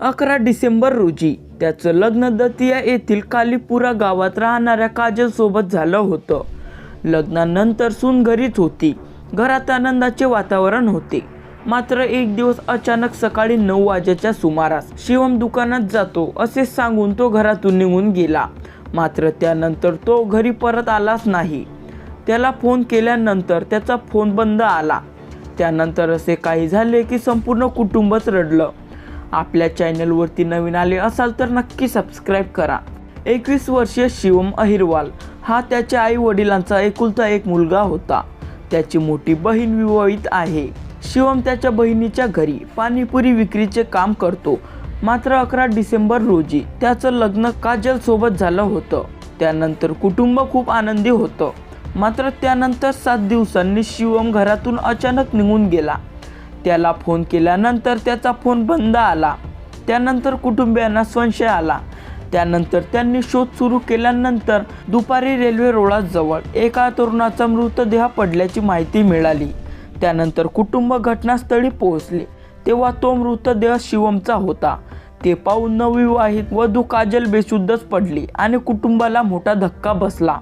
अकरा डिसेंबर रोजी त्याचं लग्न दतिया येथील कालीपुरा गावात राहणाऱ्या काजलसोबत झालं होतं. लग्नानंतर सून घरीच होती. घरात आनंदाचे वातावरण होते. मात्र एक दिवस अचानक सकाळी नऊ वाजेच्या सुमारास शिवम दुकानात जातो असे सांगून तो घरातून निघून गेला. मात्र त्यानंतर तो घरी परत आलाच नाही. त्याला फोन केल्यानंतर त्याचा फोन बंद आला. त्यानंतर असे काही झाले की संपूर्ण कुटुंबच रडलं. आपल्या चॅनलवरती नवीन आले असाल तर नक्की सबस्क्राईब करा. एकवीस वर्षीय शिवम अहिरवाल हा त्याच्या आई वडिलांचा एकुलता एक मुलगा होता. त्याची मोठी बहीण विवाहित आहे. शिवम त्याच्या बहिणीच्या घरी पाणीपुरी विक्रीचे काम करतो. मात्र अकरा डिसेंबर रोजी त्याचं लग्न काजलसोबत झालं होतं. त्यानंतर कुटुंब खूप आनंदी होतं. मात्र त्यानंतर सात दिवसांनी शिवम घरातून अचानक निघून गेला. त्याला फोन केल्यानंतर त्याचा फोन बंद आला. त्यानंतर कुटुंबियांना संशय आला. त्यानंतर त्यांनी शोध सुरू केल्यानंतर दुपारी रेल्वे रोडाजवळ एका तरुणाचा मृतदेह पडल्याची माहिती मिळाली. त्यानंतर कुटुंब घटनास्थळी पोहोचले. तेव्हा तो मृतदेह शिवमचा होता. ते पाहून नवविवाहित वधू काजल बेशुद्धच पडली आणि कुटुंबाला मोठा धक्का बसला.